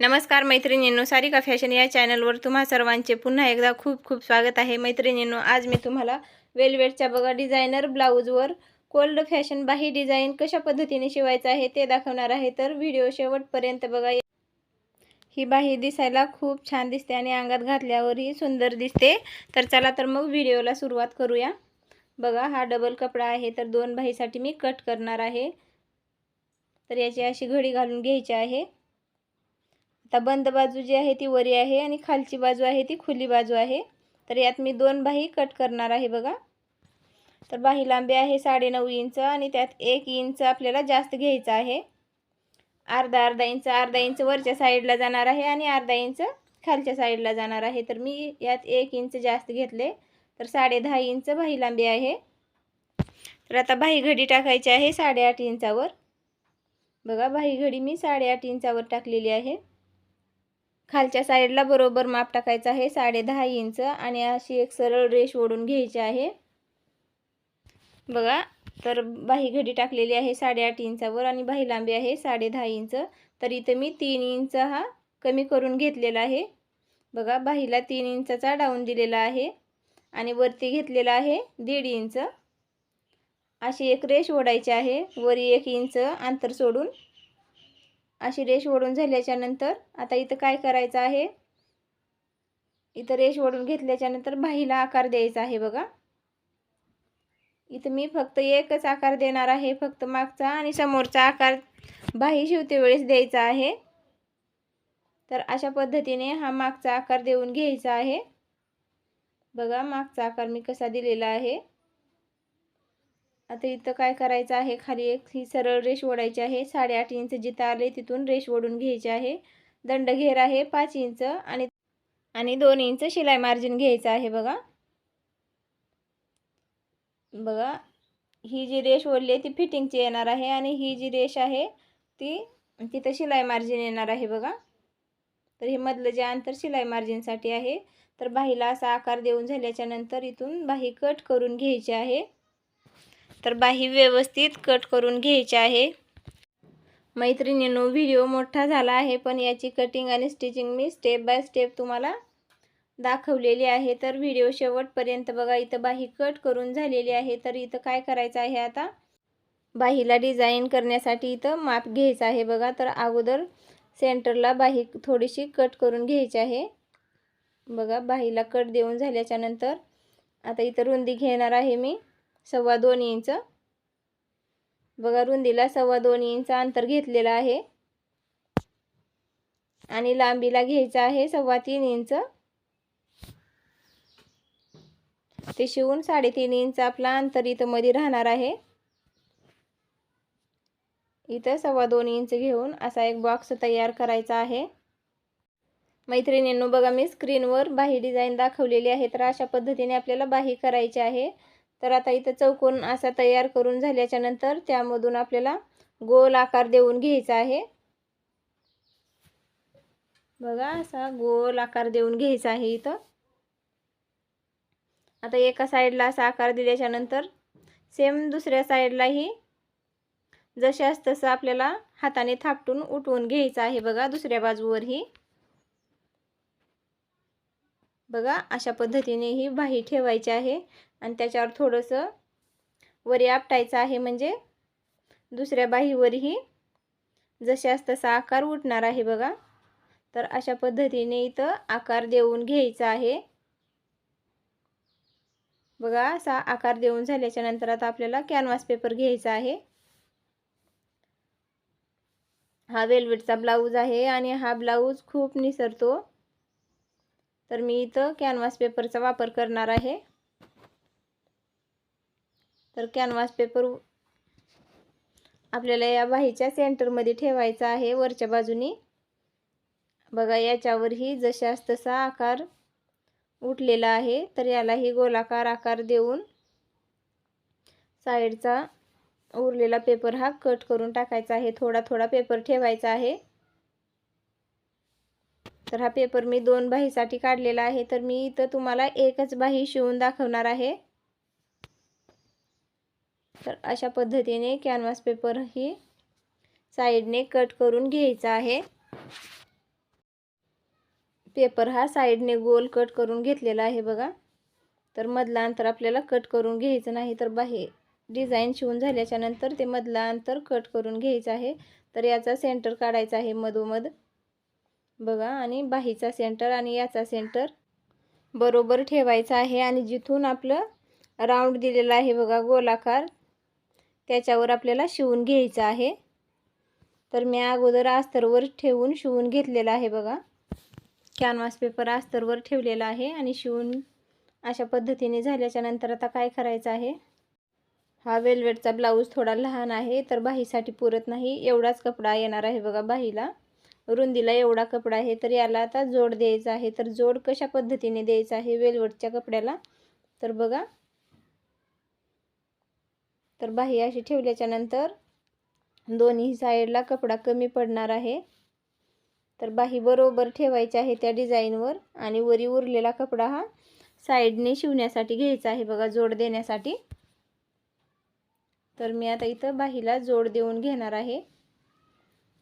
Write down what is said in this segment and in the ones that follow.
नमस्कार मैत्रिणींनो सारिका फॅशन या चॅनलवर तुम्हा सर्वांचे पुन्हा एकदा खूप खूप स्वागत आहे. मैत्रिणींनो आज मी तुम्हाला वेलवेटच्या बघा डिझायनर ब्लाऊजवर कोल्ड फॅशन बाही डिझाईन कशा पद्धतीने शिवायचं आहे ते दाखवणार आहे. तर व्हिडिओ शेवटपर्यंत बघा. ही बाही दिसायला खूप छान दिसते आणि अंगात घातल्यावरही सुंदर दिसते. तर चला तर मग व्हिडिओला सुरुवात करूया. बघा हा डबल कपडा आहे तर दोन बाहीसाठी मी कट करणार आहे. तर याची अशी घडी घालून घ्यायची आहे. आता बंद बाजू जी आहे ती वरी आहे आणि खालची बाजू आहे ती खुली बाजू आहे. तर यात मी दोन बाही कट करणार आहे बघा. तर बाही लांबी आहे साडेनऊ इंच आणि त्यात एक इंच आपल्याला जास्त घ्यायचं आहे. अर्धा अर्धा इंच अर्धा इंच वरच्या साईडला जाणार आहे आणि अर्धा इंच खालच्या साईडला जाणार आहे. तर मी यात एक इंच जास्त घेतले तर साडे दहा इंच बाही लांबी आहे. तर आता बाही घडी टाकायची आहे साडेआठ इंचावर. बघा बाही घडी मी साडेआठ इंचावर टाकलेली आहे. खालच्या साईडला बरोबर माप टाकायचं आहे साडे दहा इंच. आणि अशी एक सरळ रेष ओढून घ्यायची आहे. बघा तर बाही घडी टाकलेली आहे साडेआठ इंचावर आणि बाही लांबी आहे साडे दहा इंच. तर इथं मी तीन इंच हा कमी करून घेतलेला आहे. बघा बाहीला तीन इंचाचा डाऊन दिलेला आहे. आणि वरती घेतलेला आहे दीड इंच. अशी एक रेष ओढायची आहे. वरी एक इंच अंतर सोडून अशी रेष ओढून झाल्याच्यानंतर आता इथं काय करायचं आहे? इथं रेष ओढून घेतल्याच्यानंतर बाहीला आकार द्यायचा आहे बघा. इथं मी फक्त एकच आकार देणार आहे फक्त मागचा आणि समोरचा आकार बाही शिवते वेळेस द्यायचा आहे. तर अशा पद्धतीने हा मागचा आकार देऊन घ्यायचा आहे. बघा मागचा आकार मी कसा दिलेला आहे. आता इथं काय करायचं आहे? खाली एक ही सरळ रेष ओढायची आहे. साडेआठ इंच जिथं आले तिथून रेष ओढून घ्यायची आहे. दंड घेर आहे पाच इंच आणि आणि दोन इंच शिलाई मार्जिन घ्यायचं आहे बघा. बघा ही जी रेष ओढली आहे ती फिटिंगची येणार आहे आणि ही जी रेष आहे ती तिथं शिलाई मार्जिन येणार आहे बघा. तर हे मधलं जे अंतर शिलाई मार्जिनसाठी आहे तर बाहीला असा आकार देऊन झाल्याच्यानंतर इथून बाही कट करून घ्यायची आहे. तर बाही व्यवस्थित कट करून घ्यायची आहे. मैत्रिणींनो व्हिडिओ मोठा झाला आहे पण याची कटिंग आणि स्टिचिंग मी स्टेप बाय स्टेप तुम्हाला दाखवलेली आहे. तर व्हिडिओ शेवटपर्यंत बघा इथं बाही कट करून झालेली आहे. तर इथं काय करायचं आहे आता? बाहीला डिझाईन करण्यासाठी इथं माप घ्यायचं आहे बघा. तर अगोदर सेंटरला बाही थोडीशी कट करून घ्यायची आहे. बघा बाहीला कट देऊन झाल्याच्यानंतर आता इथं रुंदी घेणार आहे मी. सव्वा दोन इंच. बघा रुंदीला सव्वा दोन इंच अंतर घेतलेलं आहे. आणि लांबीला घ्यायचं आहे सव्वा तीन इंच. ते शिवून साडेतीन इंच आपला अंतर इथं मध्ये राहणार आहे. इथं सव्वा दोन इंच घेऊन असा एक बॉक्स तयार करायचा आहे. मैत्रिणींनो बघा मी स्क्रीनवर बाही डिझाईन दाखवलेली आहे तर अशा पद्धतीने आपल्याला बाही करायची आहे. तर आता इथं चौकोन असा तयार करून झाल्याच्यानंतर त्यामधून आपल्याला गोल आकार देऊन घ्यायचा आहे. बघा असा गोल आकार देऊन घ्यायचा आहे इथं. आता एका साईडला असा आकार दिल्याच्या नंतर सेम दुसऱ्या साईडलाही जशाच तसं आपल्याला हाताने थापटून उठवून घ्यायचं आहे बघा दुसऱ्या बाजूवरही. बघा अशा पद्धतीने ही बाही ठेवायची आहे. आणि त्याच्यावर थोडंसं वरी आपटायचं आहे म्हणजे दुसऱ्या बाहीवरही जशास तसा आकार उठणार आहे बघा. तर अशा पद्धतीने इथं आकार देऊन घ्यायचा आहे. बघा असा आकार देऊन झाल्याच्यानंतर आता आपल्याला कॅनव्हास पेपर घ्यायचा आहे. हा वेलवेटचा ब्लाऊज आहे आणि हा ब्लाऊज खूप निसरतो. तर मी इथं कॅनव्हास पेपरचा वापर करणार आहे. तर कॅनव्हास पेपर आपल्याला या बाहीच्या सेंटरमध्ये ठेवायचा आहे. वरच्या बाजूनी. बघा याच्यावरही जशास तसा आकार उठलेला आहे तर यालाही गोलाकार आकार देऊन साईडचा उरलेला पेपर हा कट करून टाकायचा आहे. थोडा थोडा पेपर ठेवायचा आहे. तर हा पेपर मी दोन बाहीसाठी काढलेला आहे. तर मी इथं तुम्हाला एकच बाही शिवून दाखवणार आहे. तर अशा पद्धतीने कॅनव्हास पेपर ही साईडने कट करून घ्यायचा आहे. पेपर हा साईडने गोल कट करून घेतलेला आहे बघा. तर मधला अंतर आपल्याला कट करून घ्यायचं नाही तर बाहे डिझाईन शिवून झाल्याच्यानंतर ते मधला अंतर कट करून घ्यायचं आहे. तर याचा सेंटर काढायचा आहे मधोमध. बघा आणि बाहीचा सेंटर आणि याचा सेंटर बरोबर ठेवायचा आहे. आणि जिथून आपलं राऊंड दिलेला आहे बघा गोलाकार. त्याच्यावर आपल्याला शिवून घ्यायचं आहे. तर मी अगोदर अस्तरवर ठेवून शिवून घेतलेला आहे बघा. कॅनव्हास पेपर अस्तरवर ठेवलेला आहे आणि शिवून अशा पद्धतीने झाल्याच्यानंतर आता काय करायचं आहे? हा वेलवेटचा ब्लाऊज थोडा लहान आहे तर बाहीसाठी पुरत नाही. एवढाच कपडा येणार आहे बघा बाहीला. रुंदीला एवढा कपडा आहे तर याला आता जोड द्यायचा आहे. तर जोड कशा पद्धतीने द्यायचा आहे वेलवेटच्या कपड्याला? तर बघा. तर बाही अशी ठेवल्याच्या नंतर दोन्ही साईडला कपडा कमी पडणार आहे. तर बाही बरोबर ठेवायची आहे त्या डिझाईनवर आणि वरी उरलेला कपडा हा साईडने शिवण्यासाठी घ्यायचा आहे बघा जोड देण्यासाठी. तर मी आता इथं बाहीला जोड देऊन घेणार आहे.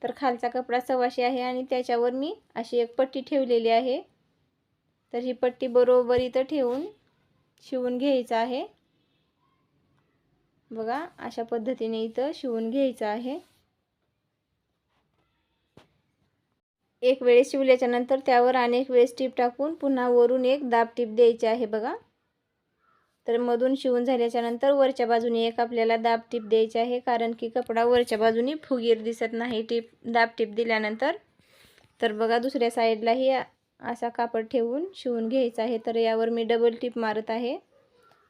तर खालचा कपडा सव्वाशे आहे आणि त्याच्यावर मी अशी एक पट्टी ठेवलेली आहे. तर ही पट्टी बरोबर इथं ठेवून शिवून घ्यायचं आहे. बघा अशा पद्धतीने इथं शिवून घ्यायचं आहे. एक वेळेस शिवल्याच्या नंतर त्यावर अनेक वेळेस टीप टाकून पुन्हा वरून एक दाब टीप द्यायची आहे बघा. तर मधून शिवून झाल्याच्यानंतर वरच्या बाजूने एक आपल्याला दाब टीप द्यायची आहे कारण की कपडा वरच्या बाजूने फुगीर दिसत नाही टीप दाब टीप दिल्यानंतर. तर बघा दुसऱ्या साईडलाही असा कापड ठेवून शिवून घ्यायचा आहे. तर यावर मी डबल टीप मारत आहे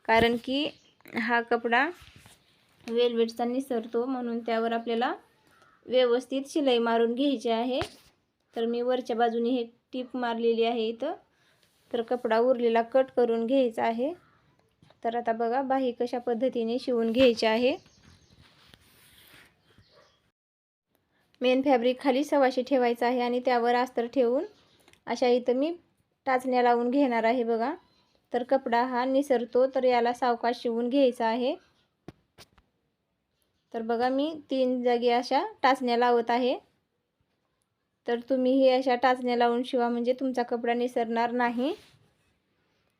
कारण की हा कपडा वेलवेटचा निसरतो म्हणून त्यावर आपल्याला व्यवस्थित शिलाई मारून घ्यायची आहे. तर मी वरच्या बाजूने हे टीप मारलेली आहे इथं. तर कपडा उरलेला कट करून घ्यायचा आहे. तर आता बघा बाही कशा पद्धतीने शिवून घ्यायची आहे. मेन फॅब्रिक खाली सवाशी ठेवायचं आहे आणि त्यावर अस्तर ठेवून अशा इथं मी टाचण्या लावून घेणार आहे बघा. तर कपडा हा निसरतो तर याला सावकाश शिवून घ्यायचा आहे. तर बघा मी तीन जागी अशा टाचण्या लावत आहे. तर तुम्ही हे अशा टाचण्या लावून शिवा म्हणजे तुमचा कपडा निसरणार नाही.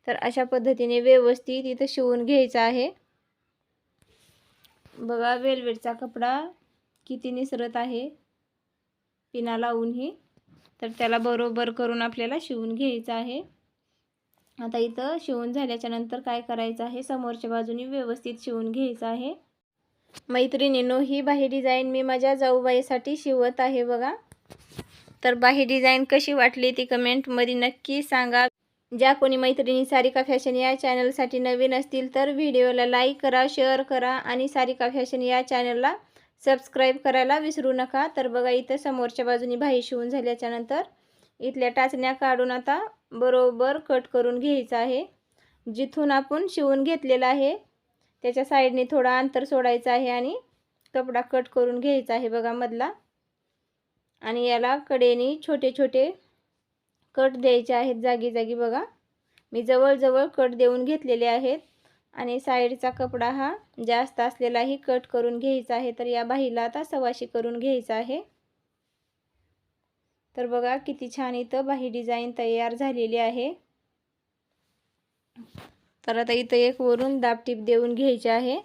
तर अशा पद्धतीने व्यवस्थित इथं शिवून घ्यायचा आहे. बघा वेलवेटचा कपडा किती निसरत आहे. पिना लावूनही तर त्याला बरोबर करून आपल्याला शिवून घ्यायचं आहे. आता इथं शिवून झाल्याच्यानंतर काय करायचं आहे? समोरच्या बाजूने व्यवस्थित शिवून घ्यायचं आहे. मैत्रिणीनो ही बाही डिझाईन मी माझ्या जाऊबाईसाठी शिवत आहे बघा. तर बाही डिझाईन कशी वाटली ती कमेंटमध्ये नक्की सांगा. ज्या कोणी मैत्रिणी सारिका फॅशन या चॅनलसाठी नवीन असतील तर व्हिडिओला लाईक करा शेअर करा आणि सारिका फॅशन या चॅनलला सबस्क्राईब करायला विसरू नका. तर बघा इथं समोरच्या बाजूनी बाही शिवून झाल्याच्यानंतर इथल्या टाचण्या काढून आता बरोबर कट करून घ्यायचं आहे. जिथून आपण शिवून घेतलेलं आहे. त्याच्या साईडने थोडा अंतर सोडायचं आहे आणि कपडा कट करून घ्यायचा आहे बघा मधला. आणि याला कडेने छोटे छोटे कट द्यायचे आहेत जागी जागी बघा. मी जवळजवळ कट देऊन घेतलेले आहेत आणि साईडचा कपडा हा जास्त असलेलाही कट करून घ्यायचा आहे तर या बाहीला आता सवाशी करून घ्यायचा आहे. तर बघा किती छान इथं बाही डिझाईन तयार झालेली आहे. तर आता इथं एक वरून दाबटीप देऊन घ्यायचे आहे.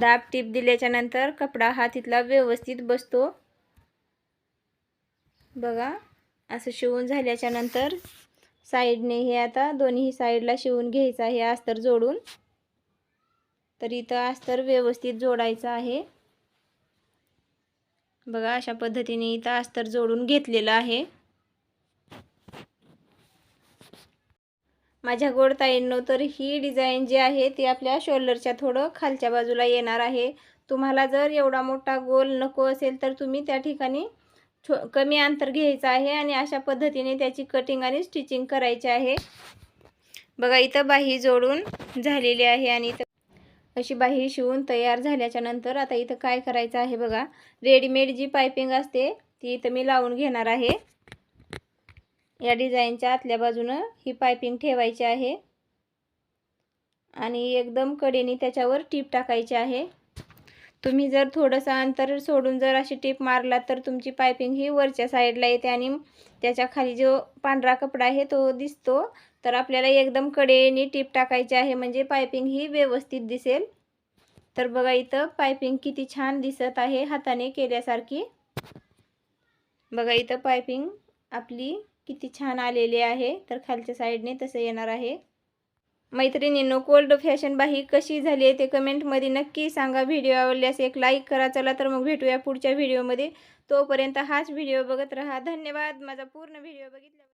दाब टीप दिल्याच्या नंतर कपडा हा तिथला व्यवस्थित बसतो. बघा असं शिवून झाल्याच्यानंतर साईडने हे आता दोन्ही साईडला शिवून घ्यायचं आहे अस्तर जोडून. तर इथं अस्तर व्यवस्थित जोडायचं आहे. बघा अशा पद्धतीने इथं अस्तर जोडून घेतलेलं आहे. माझ्या गोडताईंनो तर ही डिझाईन जी आहे ती आपल्या शोल्डरच्या थोडं खालच्या बाजूला येणार आहे. तुम्हाला जर एवढा मोठा गोल नको असेल तर तुम्ही त्या ठिकाणी छो कमी अंतर घ्यायचं आहे आणि अशा पद्धतीने त्याची कटिंग आणि स्टिचिंग करायची आहे. बघा इथं बाही जोडून झालेली आहे आणि इथं अशी बाही शिवून तयार झाल्याच्यानंतर आता इथं काय करायचं आहे बघा. रेडीमेड जी पायपिंग असते ती इथं मी लावून घेणार आहे. या डिझाईनच्या आतल्या बाजूनं ही पायपिंग ठेवायची आहे. आणि एकदम कडेने त्याच्यावर टीप टाकायची आहे. तुम्ही जर थोडंसं अंतर सोडून जर अशी टीप मारला तर तुमची पायपिंग ही वरच्या साईडला येते आणि त्याच्याखाली जो पांढरा कपडा आहे तो दिसतो. तर आपल्याला एकदम कडेने टीप टाकायची आहे म्हणजे पायपिंग ही व्यवस्थित दिसेल. तर बघा इथं पायपिंग किती छान दिसत आहे हाताने केल्यासारखी. बघा इथं पायपिंग आपली किती छान आलेले आहे. तर खालच्या साईडने तसं येणार आहे. मैत्रिणींनो कोल्ड फॅशन बाही कशी झाली आहे ते कमेंटमध्ये नक्की सांगा. व्हिडिओ आवडल्यास एक लाईक करा. चला तर मग भेटूया पुढच्या व्हिडिओमध्ये तोपर्यंत हाच व्हिडिओ बघत राहा. धन्यवाद. माझा पूर्ण व्हिडिओ बघितला